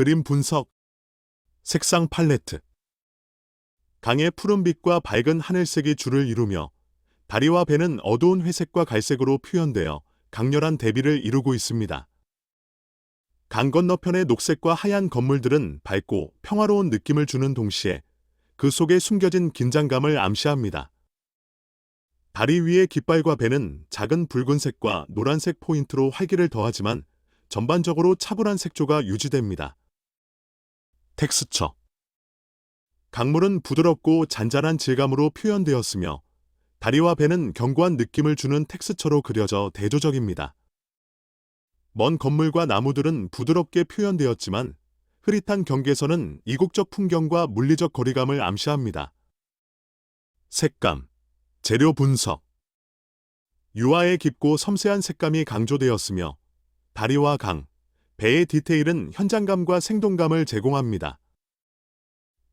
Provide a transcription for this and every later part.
그림 분석, 색상 팔레트. 강의 푸른빛과 밝은 하늘색이 줄을 이루며 다리와 배는 어두운 회색과 갈색으로 표현되어 강렬한 대비를 이루고 있습니다. 강 건너편의 녹색과 하얀 건물들은 밝고 평화로운 느낌을 주는 동시에 그 속에 숨겨진 긴장감을 암시합니다. 다리 위의 깃발과 배는 작은 붉은색과 노란색 포인트로 활기를 더하지만 전반적으로 차분한 색조가 유지됩니다. 텍스처 강물은 부드럽고 잔잔한 질감으로 표현되었으며 다리와 배는 견고한 느낌을 주는 텍스처로 그려져 대조적입니다. 먼 건물과 나무들은 부드럽게 표현되었지만 흐릿한 경계선은 이국적 풍경과 물리적 거리감을 암시합니다. 색감, 재료 분석 유화의 깊고 섬세한 색감이 강조되었으며 다리와 강, 배의 디테일은 현장감과 생동감을 제공합니다.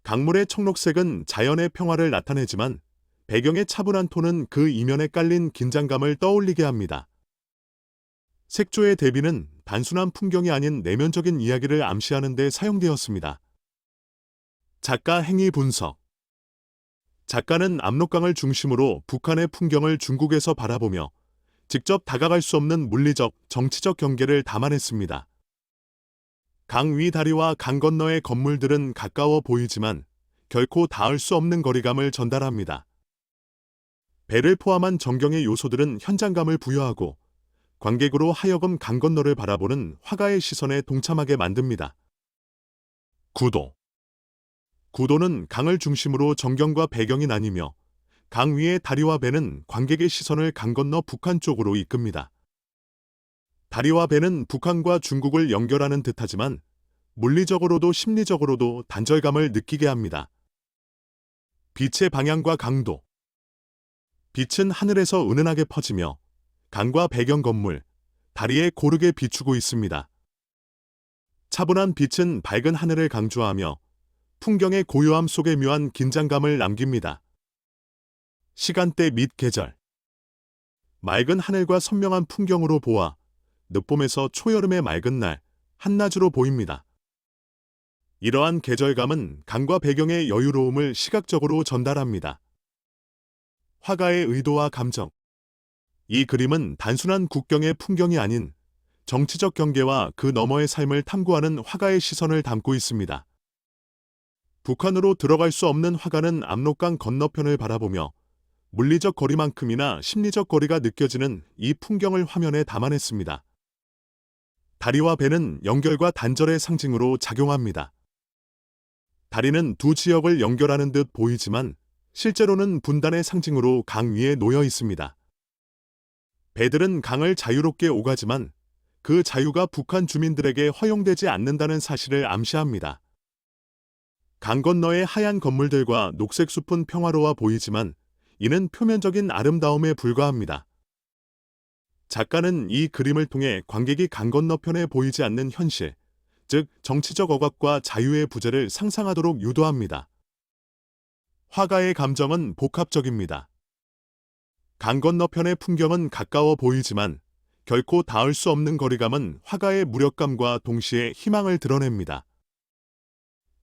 강물의 청록색은 자연의 평화를 나타내지만 배경의 차분한 톤은 그 이면에 깔린 긴장감을 떠올리게 합니다. 색조의 대비는 단순한 풍경이 아닌 내면적인 이야기를 암시하는 데 사용되었습니다. 작가 행위 분석 작가는 압록강을 중심으로 북한의 풍경을 중국에서 바라보며 직접 다가갈 수 없는 물리적, 정치적 경계를 담아냈습니다. 강 위 다리와 강 건너의 건물들은 가까워 보이지만 결코 닿을 수 없는 거리감을 전달합니다. 배를 포함한 전경의 요소들은 현장감을 부여하고 관객으로 하여금 강 건너를 바라보는 화가의 시선에 동참하게 만듭니다. 구도 구도는 강을 중심으로 전경과 배경이 나뉘며 강 위의 다리와 배는 관객의 시선을 강 건너 북한 쪽으로 이끕니다. 다리와 배는 북한과 중국을 연결하는 듯하지만 물리적으로도 심리적으로도 단절감을 느끼게 합니다. 빛의 방향과 강도 빛은 하늘에서 은은하게 퍼지며 강과 배경 건물, 다리에 고르게 비추고 있습니다. 차분한 빛은 밝은 하늘을 강조하며 풍경의 고요함 속에 묘한 긴장감을 남깁니다. 시간대 및 계절 맑은 하늘과 선명한 풍경으로 보아 늦봄에서 초여름의 맑은 날, 한낮으로 보입니다. 이러한 계절감은 강과 배경의 여유로움을 시각적으로 전달합니다. 화가의 의도와 감정 이 그림은 단순한 국경의 풍경이 아닌 정치적 경계와 그 너머의 삶을 탐구하는 화가의 시선을 담고 있습니다. 북한으로 들어갈 수 없는 화가는 압록강 건너편을 바라보며 물리적 거리만큼이나 심리적 거리가 느껴지는 이 풍경을 화면에 담아냈습니다. 다리와 배는 연결과 단절의 상징으로 작용합니다. 다리는 두 지역을 연결하는 듯 보이지만 실제로는 분단의 상징으로 강 위에 놓여 있습니다. 배들은 강을 자유롭게 오가지만 그 자유가 북한 주민들에게 허용되지 않는다는 사실을 암시합니다. 강 건너의 하얀 건물들과 녹색 숲은 평화로워 보이지만 이는 표면적인 아름다움에 불과합니다. 작가는 이 그림을 통해 관객이 강 건너편에 보이지 않는 현실, 즉 정치적 억압과 자유의 부재를 상상하도록 유도합니다. 화가의 감정은 복합적입니다. 강 건너편의 풍경은 가까워 보이지만 결코 닿을 수 없는 거리감은 화가의 무력감과 동시에 희망을 드러냅니다.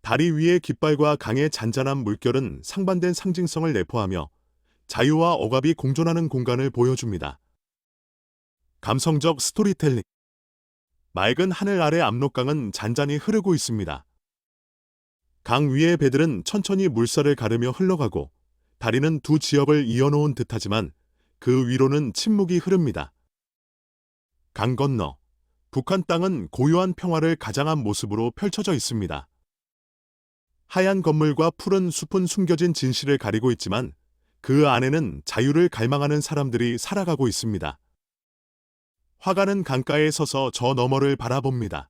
다리 위의 깃발과 강의 잔잔한 물결은 상반된 상징성을 내포하며 자유와 억압이 공존하는 공간을 보여줍니다. 감성적 스토리텔링 맑은 하늘 아래 압록강은 잔잔히 흐르고 있습니다. 강 위의 배들은 천천히 물살을 가르며 흘러가고 다리는 두 지역을 이어놓은 듯하지만 그 위로는 침묵이 흐릅니다. 강 건너 북한 땅은 고요한 평화를 가장한 모습으로 펼쳐져 있습니다. 하얀 건물과 푸른 숲은 숨겨진 진실을 가리고 있지만 그 안에는 자유를 갈망하는 사람들이 살아가고 있습니다. 화가는 강가에 서서 저 너머를 바라봅니다.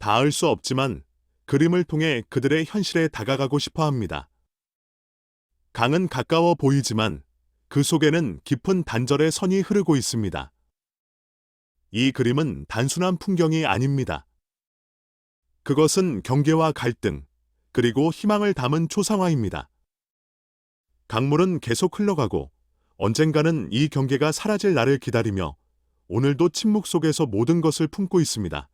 닿을 수 없지만 그림을 통해 그들의 현실에 다가가고 싶어 합니다. 강은 가까워 보이지만 그 속에는 깊은 단절의 선이 흐르고 있습니다. 이 그림은 단순한 풍경이 아닙니다. 그것은 경계와 갈등, 그리고 희망을 담은 초상화입니다. 강물은 계속 흘러가고 언젠가는 이 경계가 사라질 날을 기다리며 오늘도 침묵 속에서 모든 것을 품고 있습니다.